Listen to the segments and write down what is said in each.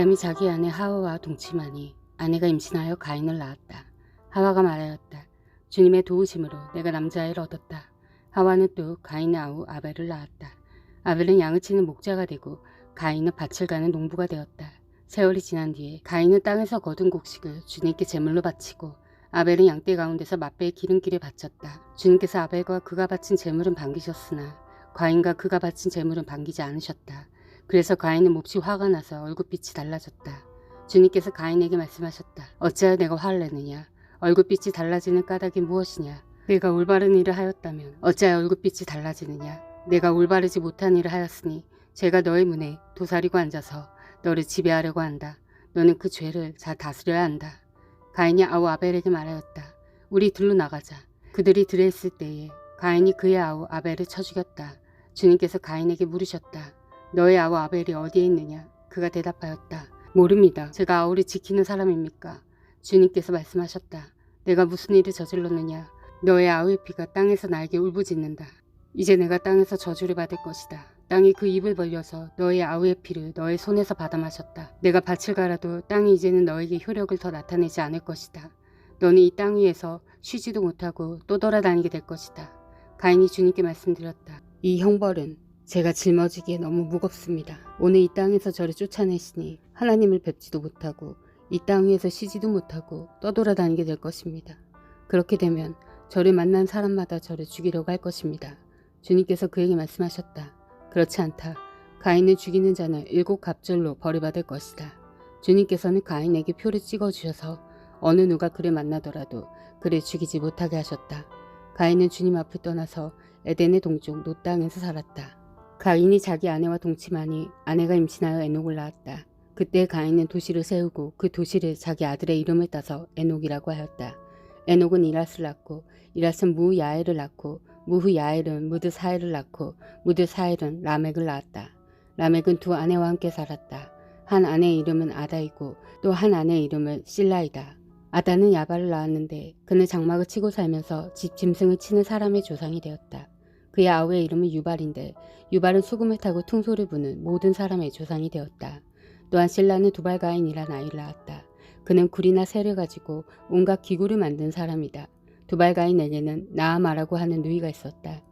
아담이 자기 아내 하와와 동침하니 아내가 임신하여 가인을 낳았다. 하와가 말하였다. 주님의 도우심으로 내가 남자아이를 얻었다. 하와는 또 가인의 아우 아벨을 낳았다. 아벨은 양을 치는 목자가 되고 가인은 밭을 가는 농부가 되었다. 세월이 지난 뒤에 가인은 땅에서 거둔 곡식을 주님께 제물로 바치고 아벨은 양떼 가운데서 맛배의 기름기를 바쳤다. 주님께서 아벨과 그가 바친 제물은 반기셨으나 가인과 그가 바친 제물은 반기지 않으셨다. 그래서 가인은 몹시 화가 나서 얼굴빛이 달라졌다. 주님께서 가인에게 말씀하셨다. 어찌하여 내가 화를 내느냐? 얼굴빛이 달라지는 까닭이 무엇이냐? 내가 올바른 일을 하였다면 어찌하여 얼굴빛이 달라지느냐? 내가 올바르지 못한 일을 하였으니 죄가 너의 문에 도사리고 앉아서 너를 지배하려고 한다. 너는 그 죄를 잘 다스려야 한다. 가인이 아우 아벨에게 말하였다. 우리 들로 나가자. 그들이 들에 있을 때에 가인이 그의 아우 아벨을 쳐 죽였다. 주님께서 가인에게 물으셨다. 너의 아우 아벨이 어디에 있느냐? 그가 대답하였다. 모릅니다. 제가 아우를 지키는 사람입니까? 주님께서 말씀하셨다. 내가 무슨 일을 저질렀느냐? 너의 아우의 피가 땅에서 나에게 울부짖는다. 이제 내가 땅에서 저주를 받을 것이다. 땅이 그 입을 벌려서 너의 아우의 피를 너의 손에서 받아 마셨다. 내가 밭을 갈아도 땅이 이제는 너에게 효력을 더 나타내지 않을 것이다. 너는 이 땅 위에서 쉬지도 못하고 또 돌아다니게 될 것이다. 가인이 주님께 말씀드렸다. 이 형벌은 제가 짊어지기에 너무 무겁습니다. 오늘 이 땅에서 저를 쫓아내시니 하나님을 뵙지도 못하고 이 땅 위에서 쉬지도 못하고 떠돌아다니게 될 것입니다. 그렇게 되면 저를 만난 사람마다 저를 죽이려고 할 것입니다. 주님께서 그에게 말씀하셨다. 그렇지 않다. 가인을 죽이는 자는 일곱 갑절로 벌이받을 것이다. 주님께서는 가인에게 표를 찍어 주셔서 어느 누가 그를 만나더라도 그를 죽이지 못하게 하셨다. 가인은 주님 앞을 떠나서 에덴의 동쪽 노 땅에서 살았다. 가인이 자기 아내와 동침하니 아내가 임신하여 에녹을 낳았다. 그때 가인은 도시를 세우고 그 도시를 자기 아들의 이름을 따서 에녹이라고 하였다. 에녹은 이랏을 낳고 이랏은 무야엘을 낳고 무후야엘은 무드사엘을 낳고 무드사엘은 라멕을 낳았다. 라멕은 두 아내와 함께 살았다. 한 아내의 이름은 아다이고 또 한 아내의 이름은 실라이다. 아다는 야발을 낳았는데 그는 장막을 치고 살면서 집 짐승을 치는 사람의 조상이 되었다. 그의 아우의 이름은 유발인데 유발은 수금을 타고 퉁소를 부는 모든 사람의 조상이 되었다. 또한 실라는 두발가인이란 아이를 낳았다. 그는 굴이나 새를 가지고 온갖 기구를 만든 사람이다. 두발가인에게는 나아마라고 하는 누이가 있었다.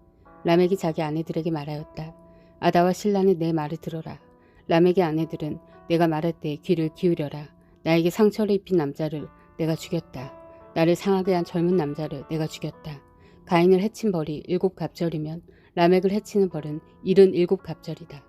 라멕이 자기 아내들에게 말하였다. 아다와 신라는 내 말을 들어라. 라멕의 아내들은 내가 말할 때 귀를 기울여라. 나에게 상처를 입힌 남자를 내가 죽였다. 나를 상하게 한 젊은 남자를 내가 죽였다. 가인을 해친 벌이 일곱 갑절이면 라멕을 해치는 벌은 일흔 일곱 갑절이다.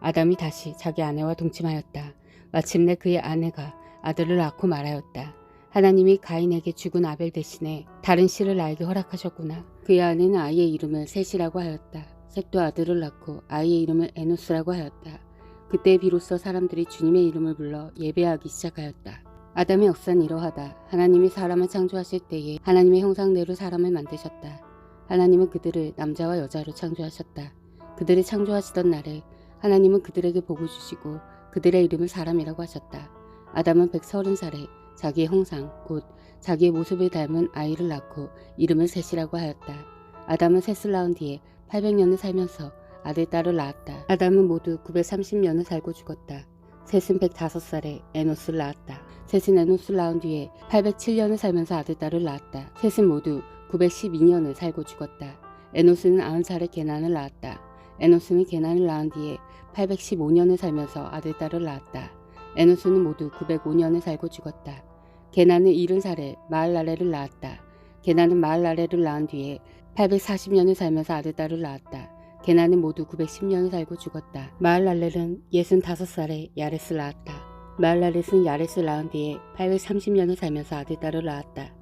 아담이 다시 자기 아내와 동침하였다. 마침내 그의 아내가 아들을 낳고 말하였다. 하나님이 가인에게 죽은 아벨 대신에 다른 씨를 나에게 허락하셨구나. 그의 아내는 아이의 이름을 셋이라고 하였다. 셋도 아들을 낳고 아이의 이름을 에노스라고 하였다. 그때 비로소 사람들이 주님의 이름을 불러 예배하기 시작하였다. 아담의 역사는 이러하다. 하나님이 사람을 창조하실 때에 하나님의 형상대로 사람을 만드셨다. 하나님은 그들을 남자와 여자로 창조하셨다. 그들을 창조하시던 날에 하나님은 그들에게 복을 주시고 그들의 이름을 사람이라고 하셨다. 아담은 130살에 자기의 형상 곧 자기의 모습을 닮은 아이를 낳고 이름을 셋이라고 하였다. 아담은 셋을 낳은 뒤에 800년을 살면서 아들 딸을 낳았다. 아담은 모두 930년을 살고 죽었다. 셋은 105살에 에노스를 낳았다. 셋은 에노스를 낳은 뒤에 807년을 살면서 아들 딸을 낳았다. 셋은 모두 912년을 살고 죽었다. 에노스는 90살에 게난을 낳았다. 에노스는 게난을 낳은 뒤에 815년을 살면서 아들 딸을 낳았다. 에노스는 모두 905년을 살고 죽었다. 게난은 70살에 마을라레를 낳았다. 게난은 마을라레를 낳은 뒤에 840년을 살면서 아들 딸을 낳았다. 게난은 모두 910년을 살고 죽었다. 마을랄렐은 65살에 야렛을 낳았다. 마을랄렛은 야렛을 낳은 뒤에 830년을 살면서 아들 딸을 낳았다.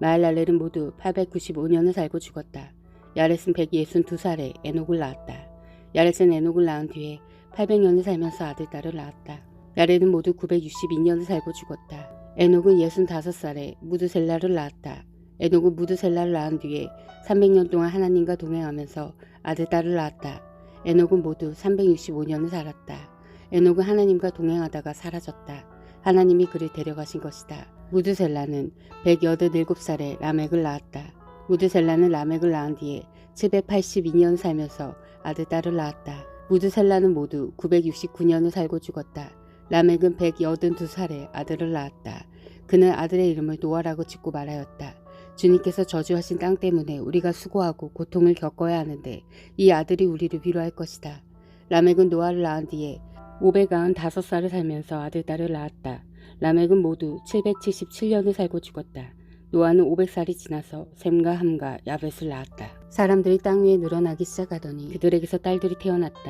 마을랄렐은 모두 895년을 살고 죽었다. 야렛은 162살에 에녹을 낳았다. 야렛은 에녹을 낳은 뒤에 800년을 살면서 아들 딸을 낳았다. 야렛은 모두 962년을 살고 죽었다. 에녹은 65살에 무드셀라를 낳았다. 에녹은 무드셀라를 낳은 뒤에 300년 동안 하나님과 동행하면서 아들 딸을 낳았다. 에녹은 모두 365년을 살았다. 에녹은 하나님과 동행하다가 사라졌다. 하나님이 그를 데려가신 것이다. 무드셀라는 187살에 라멕을 낳았다. 무드셀라는 라멕을 낳은 뒤에 782년 살면서 아들 딸을 낳았다. 무드셀라는 모두 969년을 살고 죽었다. 라멕은 182살에 아들을 낳았다. 그는 아들의 이름을 노아라고 짓고 말하였다. 주님께서 저주하신 땅 때문에 우리가 수고하고 고통을 겪어야 하는데 이 아들이 우리를 위로할 것이다. 라멕은 노아를 낳은 뒤에 595살을 살면서 아들, 딸을 낳았다. 라멕은 모두 777년을 살고 죽었다. 노아는 500살이 지나서 셈과 함과 야벳을 낳았다. 사람들이 땅 위에 늘어나기 시작하더니 그들에게서 딸들이 태어났다.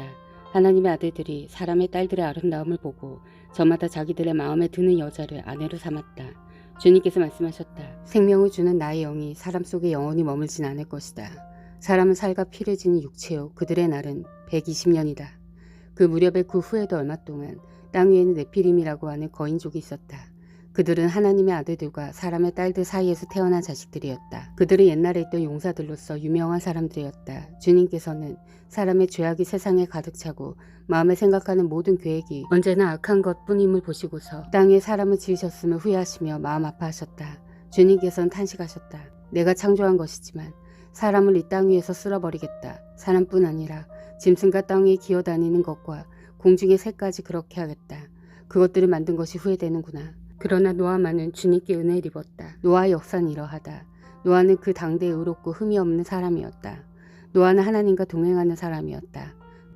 하나님의 아들들이 사람의 딸들의 아름다움을 보고 저마다 자기들의 마음에 드는 여자를 아내로 삼았다. 주님께서 말씀하셨다. 생명을 주는 나의 영이 사람 속에 영원히 머물진 않을 것이다. 사람은 살과 피를 지닌 육체요. 그들의 날은 120년이다. 그 무렵에 그 후에도 얼마 동안 땅 위에는 네피림이라고 하는 거인족이 있었다. 그들은 하나님의 아들들과 사람의 딸들 사이에서 태어난 자식들이었다. 그들은 옛날에 있던 용사들로서 유명한 사람들이었다. 주님께서는 사람의 죄악이 세상에 가득 차고 마음에 생각하는 모든 계획이 언제나 악한 것뿐임을 보시고서 땅에 사람을 지으셨음을 후회하시며 마음 아파하셨다. 주님께서는 탄식하셨다. 내가 창조한 것이지만 사람을 이 땅 위에서 쓸어버리겠다. 사람뿐 아니라 짐승과 땅 위에 기어다니는 것과 공중의 새까지 그렇게 하겠다. 그것들을 만든 것이 후회되는구나. 그러나 노아만은 주님께 은혜를 입었다. 노아의 역사는 이러하다. 노아는 그 당대에 의롭고 흠이 없는 사람이었다. 노아는 하나님과 동행하는 사람이었다.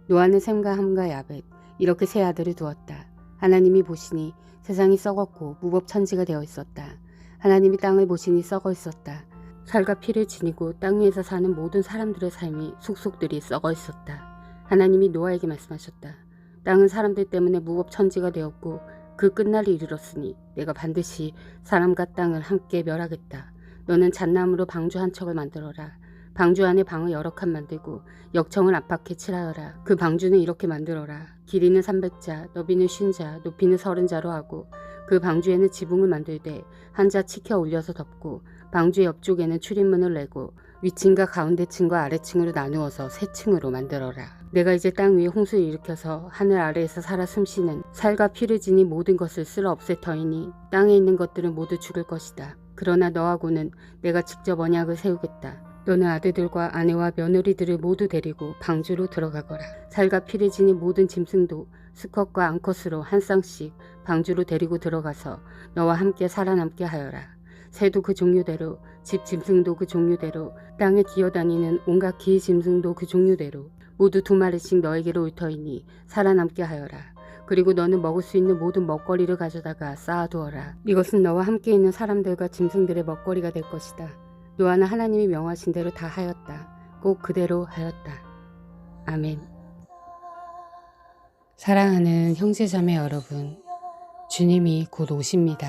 노아는 샘과 함과 야벳 이렇게 세 아들을 두었다. 하나님이 보시니 세상이 썩었고 무법천지가 되어 있었다. 하나님이 땅을 보시니 썩어 있었다. 살과 피를 지니고 땅 위에서 사는 모든 사람들의 삶이 속속들이 썩어 있었다. 하나님이 노아에게 말씀하셨다. 땅은 사람들 때문에 무법천지가 되었고 그 끝날이 이르렀으니 내가 반드시 사람과 땅을 함께 멸하겠다. 너는 잣나무로 방주 한 척을 만들어라. 방주 안에 방을 여러 칸 만들고 역청을 압박해 칠하여라. 그 방주는 이렇게 만들어라. 길이는 300자, 너비는 50자, 높이는 30자로 하고 그 방주에는 지붕을 만들되 한자 치켜 올려서 덮고 방주 옆쪽에는 출입문을 내고 위층과 가운데 층과 아래 층으로 나누어서 세 층으로 만들어라. 내가 이제 땅 위에 홍수를 일으켜서 하늘 아래에서 살아 숨쉬는 살과 피를 지닌 모든 것을 쓸어 없앨 터이니 땅에 있는 것들은 모두 죽을 것이다. 그러나 너하고는 내가 직접 언약을 세우겠다. 너는 아들들과 아내와 며느리들을 모두 데리고 방주로 들어가거라. 살과 피를 지닌 모든 짐승도 수컷과 암컷으로 한 쌍씩 방주로 데리고 들어가서 너와 함께 살아남게 하여라. 새도 그 종류대로, 집 짐승도 그 종류대로, 땅에 기어다니는 온갖 기 짐승도 그 종류대로, 모두 두 마리씩 너에게로 올 터이니 살아남게 하여라. 그리고 너는 먹을 수 있는 모든 먹거리를 가져다가 쌓아두어라. 이것은 너와 함께 있는 사람들과 짐승들의 먹거리가 될 것이다. 노아는 하나님이 명하신 대로 다 하였다. 꼭 그대로 하였다. 아멘. 사랑하는 형제자매 여러분, 주님이 곧 오십니다.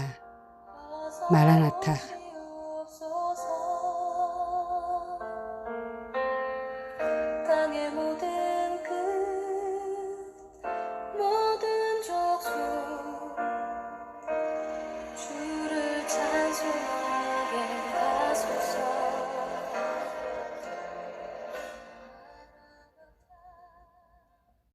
마라나타.